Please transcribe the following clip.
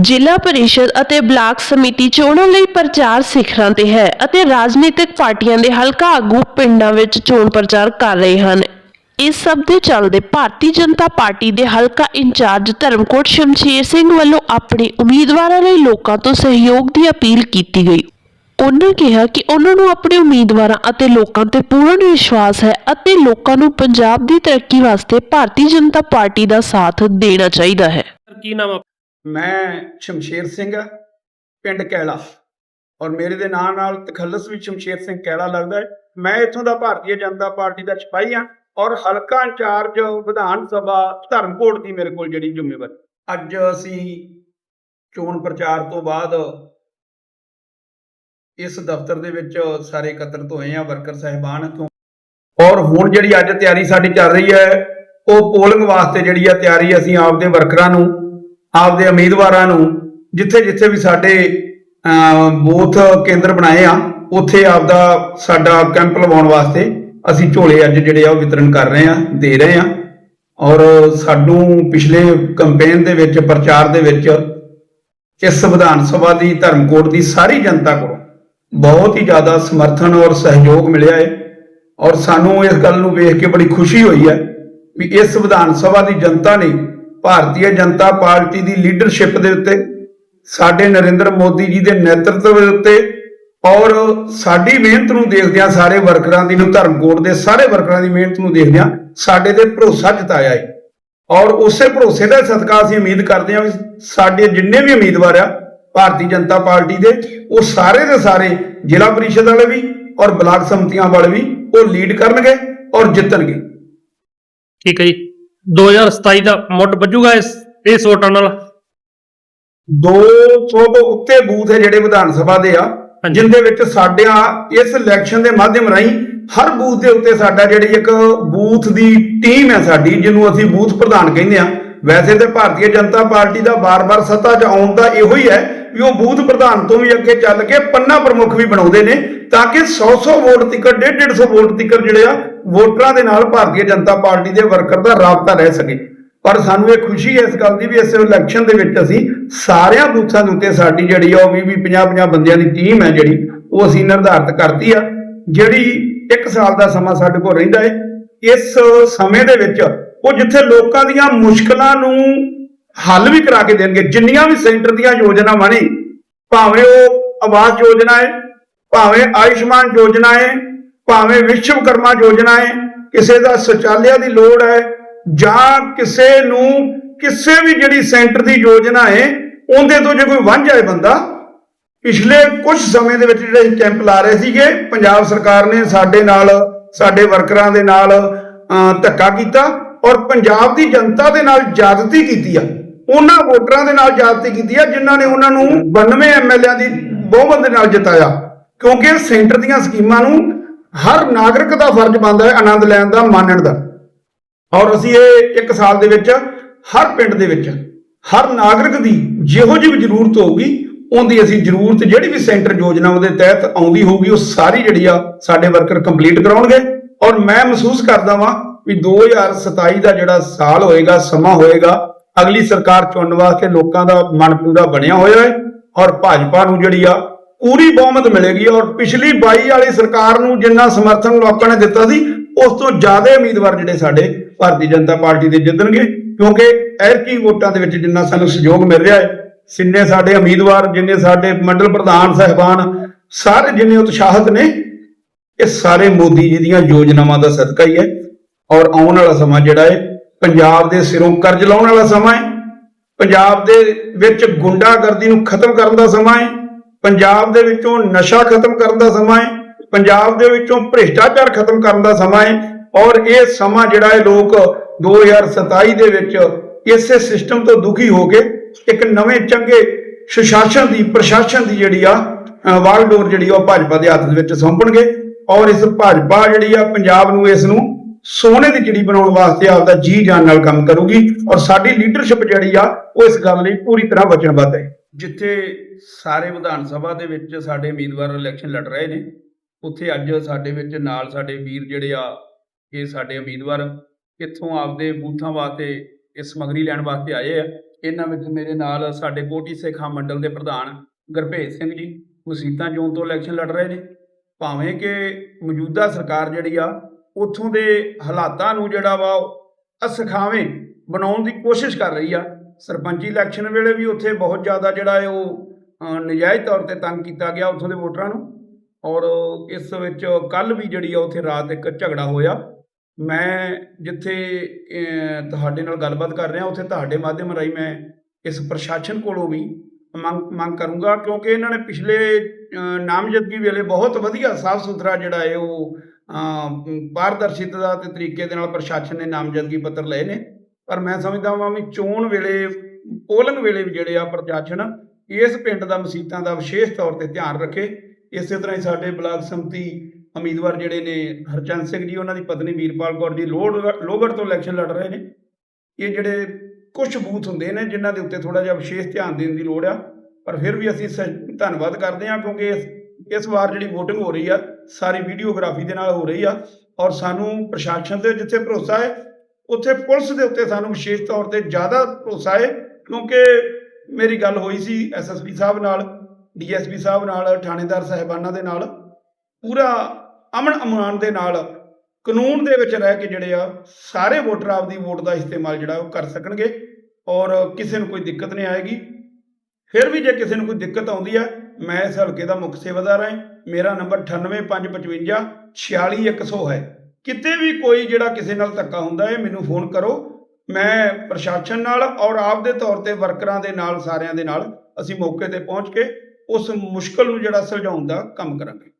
ਜ਼ਿਲ੍ਹਾ ਪਰਿਸ਼ਦ ਅਤੇ ਬਲਾਕ ਸਮਿਤੀ ਚੋਣਾਂ ਲਈ ਪ੍ਰਚਾਰ ਸਿਖਰਾਂ ਤੇ ਹੈ ਅਤੇ ਰਾਜਨੀਤਿਕ ਪਾਰਟੀਆਂ ਦੇ ਹਲਕਾ ਆਗੂ ਪਿੰਡਾਂ ਵਿੱਚ ਚੋਣ ਪ੍ਰਚਾਰ ਕਰ ਰਹੇ ਹਨ। ਇਸ ਸਭ ਦੇ ਚੱਲਦੇ ਭਾਰਤੀ ਜਨਤਾ ਪਾਰਟੀ ਦੇ ਹਲਕਾ ਇੰਚਾਰਜ ਧਰਮਕੋਟ ਸ਼ਮਸ਼ੇਰ ਸਿੰਘ ਵੱਲੋਂ ਆਪਣੇ ਉਮੀਦਵਾਰਾਂ ਲਈ ਲੋਕਾਂ ਤੋਂ ਸਹਿਯੋਗ ਦੀ ਅਪੀਲ ਕੀਤੀ ਗਈ। ਉਹਨਾਂ ਕਿਹਾ ਕਿ ਉਹਨਾਂ ਨੂੰ ਆਪਣੇ ਉਮੀਦਵਾਰਾਂ ਅਤੇ ਲੋਕਾਂ ਤੇ ਪੂਰਨ ਵਿਸ਼ਵਾਸ ਹੈ ਅਤੇ ਲੋਕਾਂ ਨੂੰ ਪੰਜਾਬ ਦੀ ਤਰੱਕੀ ਵਾਸਤੇ ਭਾਰਤੀ ਜਨਤਾ ਪਾਰਟੀ ਦਾ ਸਾਥ ਦੇਣਾ ਚਾਹੀਦਾ ਹੈ। ਕੀ ਨਾਮ ਆ ਮੈਂ ਸ਼ਮਸ਼ੇਰ ਸਿੰਘ ਆ, ਪਿੰਡ ਕੈਲਾ। ਔਰ ਮੇਰੇ ਦੇ ਨਾਂ ਨਾਲ ਤਖੱਲਸ ਵੀ ਸ਼ਮਸ਼ੇਰ ਸਿੰਘ ਕੈਲਾ ਲੱਗਦਾ ਹੈ। ਮੈਂ ਇੱਥੋਂ ਦਾ ਭਾਰਤੀ ਜਨਤਾ ਪਾਰਟੀ ਦਾ ਸਿਪਾਹੀ ਆ ਔਰ ਹਲਕਾ ਇੰਚਾਰਜ ਵਿਧਾਨ ਸਭਾ ਧਰਮਕੋਟ ਦੀ ਮੇਰੇ ਕੋਲ ਜਿਹੜੀ ਜ਼ਿੰਮੇਵਾਰੀ। ਅੱਜ ਅਸੀਂ ਚੋਣ ਪ੍ਰਚਾਰ ਤੋਂ ਬਾਅਦ ਇਸ ਦਫ਼ਤਰ ਦੇ ਵਿੱਚ ਸਾਰੇ ਇਕੱਤਰਤ ਹੋਏ ਆ ਵਰਕਰ ਸਹਿਬਾਨ ਤੋਂ। ਔਰ ਹੁਣ ਜਿਹੜੀ ਅੱਜ ਤਿਆਰੀ ਸਾਡੀ ਚੱਲ ਰਹੀ ਹੈ ਉਹ ਪੋਲਿੰਗ ਵਾਸਤੇ ਜਿਹੜੀ ਆ ਤਿਆਰੀ ਅਸੀਂ ਆਪਦੇ ਵਰਕਰਾਂ ਨੂੰ ਆਪਦੇ ਉਮੀਦਵਾਰਾਂ ਨੂੰ ਜਿੱਥੇ ਜਿੱਥੇ ਵੀ ਸਾਡੇ ਅਮ, ਬੂਥ ਕੇਂਦਰ ਬਣਾਏ ਆ ਉੱਥੇ ਆਪਦਾ ਸਾਡਾ ਕੈਂਪ ਲਵਾਉਣ ਵਾਸਤੇ ਅਸੀਂ ਝੋਲੇ ਅੱਜ ਜਿਹੜੇ ਆ ਉਹ ਵਿਤਰਨ ਕਰ ਰਹੇ ਆ ਦੇ ਰਹੇ ਆ। ਔਰ ਸਾਨੂੰ ਪਿਛਲੇ ਕੰਪੇਨ ਦੇ ਵਿੱਚ ਪ੍ਰਚਾਰ ਦੇ ਵਿੱਚ ਇਸ ਵਿਧਾਨ ਸਭਾ ਦੀ ਧਰਮਕੋਟ ਦੀ ਸਾਰੀ ਜਨਤਾ ਕੋਲ ਬਹੁਤ ਹੀ ਜ਼ਿਆਦਾ ਸਮਰਥਨ ਔਰ ਸਹਿਯੋਗ ਮਿਲਿਆ ਹੈ ਔਰ ਸਾਨੂੰ ਇਸ ਗੱਲ ਨੂੰ ਵੇਖ ਕੇ ਬੜੀ ਖੁਸ਼ੀ ਹੋਈ ਹੈ ਵੀ ਇਸ ਵਿਧਾਨ ਸਭਾ ਦੀ ਜਨਤਾ ਨੇ ਭਾਰਤੀ ਜਨਤਾ ਪਾਰਟੀ ਦੀ ਲੀਡਰਸ਼ਿਪ ਦੇ ਉੱਤੇ, ਸਾਡੇ ਨਰਿੰਦਰ ਮੋਦੀ ਜੀ ਦੇ ਨੇਤਰਤਵ ਦੇ ਉੱਤੇ ਔਰ ਸਾਡੀ ਮਿਹਨਤ ਨੂੰ ਦੇਖਦਿਆਂ ਸਾਰੇ ਵਰਕਰਾਂ ਦੀ, ਨੂੰ ਧਰਮਕੋਟ ਦੇ ਸਾਰੇ ਵਰਕਰਾਂ ਦੀ ਮਿਹਨਤ ਨੂੰ ਦੇਖਦਿਆਂ ਸਾਡੇ ਤੇ ਭਰੋਸਾ ਜਤਾਇਆ ਹੈ। ਔਰ ਉਸੇ ਭਰੋਸੇ ਦਾ ਸਦਕਾ ਅਸੀਂ ਉਮੀਦ ਕਰਦੇ ਹਾਂ ਵੀ ਸਾਡੇ ਜਿੰਨੇ ਵੀ ਉਮੀਦਵਾਰ ਆ, ਭਾਰਤੀ ਜਨਤਾ ਪਾਰਟੀ ਦੇ, ਉਹ ਸਾਰੇ ਦੇ ਸਾਰੇ ਜ਼ਿਲ੍ਹਾ ਪਰਿਸ਼ਦ ਵਾਲੇ ਵੀ ਔਰ ਬਲਾਕ ਸੰਮਤੀਆਂ ਵਾਲੇ ਵੀ ਉਹ ਲੀਡ ਕਰਨਗੇ ਔਰ ਜਿੱਤਣਗੇ। ਠੀਕ ਹੈ ਜੀ। 2027 ਦਾ ਮੁੱਢ ਵੱਜੂਗਾ ਇਸ ਇਸ ਵੋਟਾਂ ਨਾਲ 200 ਤੋਂ ਉੱਤੇ ਬੂਥ ਹੈ ਜਿਹੜੇ ਵਿਧਾਨ ਸਭਾ ਦੇ ਆ। ਜਿੰਦੇ ਵਿੱਚ ਸਾਡਿਆਂ ਇਸ ਇਲੈਕਸ਼ਨ ਦੇ ਮਾਧਿਅਮ ਰਾਹੀਂ ਹਰ ਬੂਥ ਦੇ ਉੱਤੇ ਸਾਡਾ ਜਿਹੜੀ ਇੱਕ ਬੂਥ ਦੀ ਟੀਮ ਹੈ ਸਾਡੀ ਜਿਹਨੂੰ ਅਸੀਂ ਬੂਥ ਪ੍ਰਧਾਨ ਕਹਿੰਦੇ ਆ ਵੈਸੇ ਤੇ ਭਾਰਤੀ ਜਨਤਾ ਪਾਰਟੀ ਦਾ ਬਾਰ-ਬਾਰ ਸੱਤਾ 'ਚ ਆਉਣ ਦਾ ਇਹੋ ਹੀ ਹੈ ਵੀ ਉਹ ਬੂਥ ਪ੍ਰਧਾਨ ਤੋਂ ਵੀ ਅੱਗੇ ਚੱਲ ਕੇ ਪੰਨਾ ਪ੍ਰਮੁੱਖ ਵੀ ਬਣਾਉਂਦੇ ਨੇ ਤਾਂ ਕਿ 100-100 ਵੋਟ ਤੱਕ 150 ਵੋਟ ਤੱਕ ਜਿਹੜੇ ਆ, ਵੋਟਰਾਂ ਦੇ ਨਾਲ ਭਾਰਤੀ ਜਨਤਾ ਪਾਰਟੀ ਦੇ ਵਰਕਰ ਦਾ ਰਾਬਤਾ ਰਹਿ ਸਕੇ। ਪਰ ਸਾਨੂੰ ਇਹ ਖੁਸ਼ੀ ਹੈ ਇਸ ਗੱਲ ਦੀ ਵੀ ਇਸ ਇਲੈਕਸ਼ਨ ਦੇ ਵਿੱਚ ਅਸੀਂ ਸਾਰਿਆਂ ਬੂਥਾਂ ਦੇ ਉੱਤੇ ਸਾਡੀ ਜਿਹੜੀ ਆ, ਉਹ 20 20 50 50 ਬੰਦਿਆਂ ਦੀ ਟੀਮ ਹੈ ਜਿਹੜੀ, ਉਹ ਅਸੀਂ ਨਿਰਧਾਰਤ ਕਰਤੀ ਆ। ਜਿਹੜੀ 1 ਸਾਲ ਦਾ ਸਮਾਂ ਸਾਡੇ ਕੋਲ ਰਹਿੰਦਾ ਹੈ, ਇਸ ਸਮੇਂ ਦੇ ਵਿੱਚ ਉਹ ਜਿੱਥੇ ਲੋਕਾਂ ਦੀਆਂ ਮੁਸ਼ਕਲਾਂ ਨੂੰ ਹੱਲ ਵੀ ਕਰਾ ਕੇ ਦੇਣਗੇ, ਜਿੰਨੀਆਂ ਵੀ ਸੈਂਟਰ ਦੀਆਂ ਯੋਜਨਾਵਾਂ ਨੇ, ਭਾਵੇਂ ਉਹ ਆਵਾਸ ਯੋਜਨਾ ਹੈ ਭਾਵੇਂ ਆਯੁਸ਼ਮਾਨ ਯੋਜਨਾ ਹੈ, ਭਾਵੇਂ ਵਿਸ਼ਵਕਰਮਾ ਯੋਜਨਾ ਹੈ, ਕਿਸੇ ਦਾ ਸ਼ੌਚਾਲਿਆ ਦੀ ਲੋੜ ਹੈ ਜਾਂ ਕਿਸੇ ਨੂੰ ਕਿਸੇ ਵੀ ਜਿਹੜੀ ਸੈਂਟਰ ਦੀ ਯੋਜਨਾ ਹੈ, ਉਹਦੇ ਤੋਂ ਜੇ ਕੋਈ ਵਾਂਝਾ ਹੈ ਬੰਦਾ, ਪਿਛਲੇ ਕੁਝ ਸਮੇਂ ਦੇ ਵਿੱਚ ਜਿਹੜੇ ਕੈਂਪ ਲਾ ਰਹੇ ਸੀਗੇ, ਪੰਜਾਬ ਸਰਕਾਰ ਨੇ ਸਾਡੇ ਨਾਲ, ਸਾਡੇ ਵਰਕਰਾਂ ਦੇ ਨਾਲ ਧੱਕਾ ਕੀਤਾ ਔਰ ਪੰਜਾਬ ਦੀ ਜਨਤਾ ਦੇ ਨਾਲ ਜ਼ਿਆਦਤੀ ਕੀਤੀ ਆ। ਉਹਨਾਂ ਵੋਟਰਾਂ ਦੇ ਨਾਲ ਜ਼ਿਆਦਤੀ ਕੀਤੀ ਆ, ਜਿਨ੍ਹਾਂ ਨੇ ਉਹਨਾਂ ਨੂੰ 92 ਐਮਐਲਏਆਂ ਦੀ ਬਹੁਮਤ ਦੇ ਨਾਲ ਜਿਤਾਇਆ। ਕਿਉਂਕਿ ਸੈਂਟਰ ਦੀਆਂ ਸਕੀਮਾਂ ਨੂੰ ਹਰ ਨਾਗਰਿਕ ਦਾ ਫਰਜ਼ ਬਣਦਾ ਹੈ, ਆਨੰਦ ਲੈਣ ਦਾ ਮਾਣਨ ਦਾ। ਔਰ ਅਸੀਂ ਇਹ ਇੱਕ ਸਾਲ ਦੇ ਵਿੱਚ, ਹਰ ਪਿੰਡ ਦੇ ਵਿੱਚ, ਹਰ ਨਾਗਰਿਕ ਦੀ ਜਿਹੋ ਜਿਹੀ ਵੀ ਜ਼ਰੂਰਤ ਹੋਊਗੀ, ਉਹਦੀ ਅਸੀਂ ਜ਼ਰੂਰਤ, ਜਿਹੜੀ ਵੀ ਸੈਂਟਰ ਯੋਜਨਾ ਉਹਦੇ ਤਹਿਤ ਆਉਂਦੀ ਹੋਊਗੀ, ਉਹ ਸਾਰੀ ਜਿਹੜੀ ਆ ਸਾਡੇ ਵਰਕਰ ਕੰਪਲੀਟ ਕਰਾਉਣਗੇ। ਔਰ ਮੈਂ ਮਹਿਸੂਸ ਕਰਦਾ ਵਾਂ ਵੀ 2027 ਦਾ ਜਿਹੜਾ ਸਾਲ ਹੋਏਗਾ, ਸਮਾਂ ਹੋਏਗਾ, ਅਗਲੀ ਸਰਕਾਰ ਚੁਣਨ ਵਾਸਤੇ ਲੋਕਾਂ ਦਾ ਮਨ ਪੂਰਾ ਬਣਿਆ ਹੋਇਆ ਹੈ। ਔਰ ਭਾਜਪਾ ਨੂੰ ਜਿਹੜੀ ਆ ਪੂਰੀ ਬਹੁਮਤ ਮਿਲੇਗੀ ਔਰ ਪਿਛਲੀ 22 ਵਾਲੀ ਸਰਕਾਰ ਨੂੰ ਜਿੰਨਾ ਸਮਰਥਨ ਲੋਕਾਂ ਨੇ ਦਿੱਤਾ ਸੀ, ਉਸ ਤੋਂ ਜ਼ਿਆਦਾ ਉਮੀਦਵਾਰ ਜਿਹੜੇ ਸਾਡੇ ਭਾਰਤੀ ਜਨਤਾ ਪਾਰਟੀ ਦੇ ਜਿੱਤਣਗੇ, ਕਿਉਂਕਿ ਐਰਕੀ ਵੋਟਾਂ ਦੇ ਵਿੱਚ ਜਿੰਨਾ ਸਾਨੂੰ ਸਹਿਯੋਗ ਮਿਲ ਰਿਹਾ ਹੈ, ਜਿੰਨੇ ਸਾਡੇ ਉਮੀਦਵਾਰ, ਜਿੰਨੇ ਸਾਡੇ ਮੰਡਲ ਪ੍ਰਧਾਨ ਸਹਿਬਾਨ, ਸਾਰੇ ਜਿੰਨੇ ਉਤਸ਼ਾਹਤ ਨੇ, ਇਹ ਸਾਰੇ ਮੋਦੀ ਜੀ ਦੀਆਂ ਯੋਜਨਾਵਾਂ ਦਾ ਸਦਕਾ ਹੀ ਹੈ। ਔਰ ਆਉਣ ਵਾਲਾ ਸਮਾਂ ਜਿਹੜਾ ਹੈ, ਪੰਜਾਬ ਦੇ ਸਿਰੋਂ ਕਰਜ਼ ਲਾਉਣ ਵਾਲਾ ਸਮਾਂ ਹੈ, ਪੰਜਾਬ ਦੇ ਵਿੱਚ ਗੁੰਡਾਗਰਦੀ ਨੂੰ ਖਤਮ ਕਰਨ ਦਾ ਸਮਾਂ ਹੈ ਪੰਜਾਬ ਦੇ ਵਿੱਚੋਂ ਨਸ਼ਾ ਖਤਮ ਕਰਨ ਦਾ ਸਮਾਂ ਹੈ, ਪੰਜਾਬ ਦੇ ਵਿੱਚੋਂ ਭ੍ਰਿਸ਼ਟਾਚਾਰ ਖਤਮ ਕਰਨ ਦਾ ਸਮਾਂ ਹੈ ਔਰ ਇਹ ਸਮਾਂ ਜਿਹੜਾ ਹੈ ਲੋਕ 2027 ਦੇ ਵਿੱਚ ਇਸੇ ਸਿਸਟਮ ਤੋਂ ਦੁਖੀ ਹੋ ਕੇ ਇੱਕ ਨਵੇਂ ਚੰਗੇ ਸੁਸ਼ਾਸਨ ਦੀ, ਪ੍ਰਸ਼ਾਸਨ ਦੀ ਜਿਹੜੀ ਆ ਅਹ ਵਾਗਡੋਰ ਜਿਹੜੀ ਆ ਉਹ ਭਾਜਪਾ ਦੇ ਹੱਥ ਦੇ ਵਿੱਚ ਸੌਂਪਣਗੇ ਔਰ ਇਸ ਭਾਜਪਾ ਜਿਹੜੀ ਆ ਪੰਜਾਬ ਨੂੰ ਇਸ ਨੂੰ ਸੋਨੇ ਦੀ ਚਿੜੀ ਬਣਾਉਣ ਵਾਸਤੇ ਆਪਦਾ ਜੀ ਜਾਨ ਨਾਲ ਕੰਮ ਕਰੂਗੀ ਔਰ ਸਾਡੀ ਲੀਡਰਸ਼ਿਪ ਜਿਹੜੀ ਆ ਉਹ ਇਸ ਗੱਲ ਲਈ ਪੂਰੀ ਤਰ੍ਹਾਂ ਵਚਨਬੱਧ ਹੈ। ਜਿੱਥੇ ਸਾਰੇ ਵਿਧਾਨ ਸਭਾ ਦੇ ਵਿੱਚ ਸਾਡੇ ਉਮੀਦਵਾਰ ਇਲੈਕਸ਼ਨ ਲੜ ਰਹੇ ਨੇ, ਉੱਥੇ ਅੱਜ ਸਾਡੇ ਵਿੱਚ ਨਾਲ ਸਾਡੇ ਵੀਰ ਜਿਹੜੇ ਆ, ਇਹ ਸਾਡੇ ਉਮੀਦਵਾਰ ਇੱਥੋਂ ਆਪਦੇ ਬੂਥਾਂ ਵਾਸਤੇ ਇਹ ਸਮਗਰੀ ਲੈਣ ਵਾਸਤੇ ਆਏ ਆ। ਇਹਨਾਂ ਵਿੱਚ ਮੇਰੇ ਨਾਲ ਸਾਡੇ ਕੋਟੀ ਸੇਖਾ ਮੰਡਲ ਦੇ ਪ੍ਰਧਾਨ ਗੁਰਭੇਜ ਸਿੰਘ ਜੀ ਮਸੀਤਾਂ ਜੋਨ ਤੋਂ ਇਲੈਕਸ਼ਨ ਲੜ ਰਹੇ ਨੇ। ਭਾਵੇਂ ਕਿ ਮੌਜੂਦਾ ਸਰਕਾਰ ਜਿਹੜੀ ਆ, ਉੱਥੋਂ ਦੇ ਹਾਲਾਤਾਂ ਨੂੰ ਜਿਹੜਾ ਵਾ ਅਸਖਾਵੇਂ ਬਣਾਉਣ ਦੀ ਕੋਸ਼ਿਸ਼ ਕਰ ਰਹੀ ਆ ਸਰਪੰਚੀ ਇਲੈਕਸ਼ਨ ਵੇਲੇ ਵੀ ਉੱਥੇ ਬਹੁਤ ਜ਼ਿਆਦਾ ਜਿਹੜਾ ਹੈ ਉਹ ਨਜਾਇਜ਼ ਤੌਰ ਤੇ ਤੰਗ ਕੀਤਾ ਗਿਆ ਉੱਥੋਂ ਦੇ ਵੋਟਰਾਂ ਨੂੰ। ਔਰ ਇਸ ਵਿੱਚ ਕੱਲ ਵੀ ਜਿਹੜੀ ਆ ਉੱਥੇ ਰਾਤ ਇੱਕ ਝਗੜਾ ਹੋਇਆ। ਮੈਂ ਜਿੱਥੇ ਤੁਹਾਡੇ ਨਾਲ ਗੱਲਬਾਤ ਕਰ ਰਿਹਾ, ਉੱਥੇ ਤੁਹਾਡੇ ਮਾਧਿਅਮ ਰਾਹੀਂ ਮੈਂ ਇਸ ਪ੍ਰਸ਼ਾਸਨ ਕੋਲੋਂ ਵੀ ਮੰਗ ਮੰਗ ਕਰੂੰਗਾ, ਕਿਉਂਕਿ ਇਹਨਾਂ ਨੇ ਪਿਛਲੇ ਨਾਮਜ਼ਦਗੀ ਵੇਲੇ ਬਹੁਤ ਵਧੀਆ ਸਾਫ਼ ਸੁਥਰਾ ਜਿਹੜਾ ਹੈ ਉਹ ਪਾਰਦਰਸ਼ਿਤਾ ਦੇ ਤਰੀਕੇ ਦੇ ਨਾਲ ਪ੍ਰਸ਼ਾਸਨ ਨੇ ਨਾਮਜ਼ਦਗੀ ਪੱਤਰ ਲਏ ਨੇ। ਪਰ ਮੈਂ ਸਮਝਦਾ ਹਾਂ ਵੀ ਚੋਣ ਵੇਲੇ ਪੋਲਿੰਗ ਵੇਲੇ ਵੀ ਜਿਹੜੇ ਆ ਪ੍ਰਸ਼ਾਸਨ ਇਸ ਪਿੰਡ ਦਾ ਮਸੀਤਾਂ ਦਾ ਵਿਸ਼ੇਸ਼ ਤੌਰ ਤੇ ਧਿਆਨ ਰੱਖੇ। ਇਸੇ ਤਰ੍ਹਾਂ ਹੀ ਸਾਡੇ ਬਲਾਕ ਸੰਮਤੀ ਉਮੀਦਵਾਰ ਜਿਹੜੇ ਨੇ ਹਰਚੰਦ ਸਿੰਘ ਜੀ, ਉਹਨਾਂ ਦੀ ਪਤਨੀ ਵੀਰਪਾਲ ਕੌਰ ਜੀ ਲੋੜ ਲੋਗੜ ਤੋਂ ਇਲੈਕਸ਼ਨ ਲੜ ਰਹੇ ਨੇ। ਇਹ ਜਿਹੜੇ ਕੁਝ ਬੂਥ ਹੁੰਦੇ ਨੇ, ਜਿਨ੍ਹਾਂ ਦੇ ਉੱਤੇ ਥੋੜਾ ਜਿਹਾ ਵਿਸ਼ੇਸ਼ ਧਿਆਨ ਦੇਣ ਦੀ ਲੋੜ ਆ। ਪਰ ਫਿਰ ਵੀ ਅਸੀਂ ਸ- ਧੰਨਵਾਦ ਕਰਦੇ ਹਾਂ, ਕਿਉਂਕਿ ਇਸ ਇਸ ਵਾਰ ਜਿਹੜੀ VOTING ਹੋ ਰਹੀ ਆ, ਸਾਰੀ ਵੀਡੀਓਗ੍ਰਾਫੀ ਦੇ ਨਾਲ ਹੋ ਰਹੀ ਆ। ਔਰ ਸਾਨੂੰ ਪ੍ਰਸ਼ਾਸਨ ਤੇ ਜਿੱਥੇ ਭਰੋਸਾ ਹੈ ਉੱਥੇ ਪੁਲਿਸ ਦੇ ਉੱਤੇ ਸਾਨੂੰ ਵਿਸ਼ੇਸ਼ ਤੌਰ ਤੇ ਜ਼ਿਆਦਾ ਭਰੋਸਾ ਹੈ, ਕਿਉਂਕਿ ਮੇਰੀ ਗੱਲ ਹੋਈ ਸੀ ਐਸਐਸਪੀ ਸਾਹਿਬ ਨਾਲ ਡੀਐਸਪੀ ਸਾਹਿਬ ਨਾਲ, ਥਾਣੇਦਾਰ ਸਾਹਿਬਾਨਾਂ ਦੇ ਨਾਲ, ਪੂਰਾ ਅਮਨ ਅਮਾਨ ਦੇ ਨਾਲ, ਕਾਨੂੰਨ ਦੇ ਵਿੱਚ ਰਹਿ ਕੇ ਜਿਹੜੇ ਆ, ਸਾਰੇ ਵੋਟਰ ਆਪਦੀ ਵੋਟ ਦਾ ਇਸਤੇਮਾਲ ਜਿਹੜਾ ਉਹ ਕਰ ਸਕਣਗੇ, ਔਰ ਕਿਸੇ ਨੂੰ ਕੋਈ ਦਿੱਕਤ ਨਹੀਂ ਆਏਗੀ। ਫਿਰ ਵੀ ਜੇ ਕਿਸੇ ਨੂੰ ਕੋਈ ਦਿੱਕਤ ਆਉਂਦੀ ਆ, ਮੈਂ ਇਸ ਹਲਕੇ ਦਾ ਮੁੱਖ ਸੇਵਾਦਾਰ ਹਾਂ, ਮੇਰਾ ਨੰਬਰ 98555 46100 ਹੈ। ਕਿਤੇ ਵੀ ਕੋਈ ਜਿਹੜਾ ਕਿਸੇ ਨਾਲ ਧੱਕਾ ਹੁੰਦਾ ਹੈ, ਮੈਨੂੰ ਫੋਨ ਕਰੋ। ਮੈਂ ਪ੍ਰਸ਼ਾਸਨ ਨਾਲ ਔਰ ਆਪ ਦੇ ਤੌਰ ਤੇ ਵਰਕਰਾਂ ਦੇ ਨਾਲ, ਸਾਰਿਆਂ ਦੇ ਨਾਲ ਅਸੀਂ ਮੌਕੇ ਤੇ ਪਹੁੰਚ ਕੇ ਉਸ ਮੁਸ਼ਕਲ ਨੂੰ ਜਿਹੜਾ ਸੁਲਝਾਉਣ ਦਾ ਕੰਮ ਕਰਾਂਗੇ।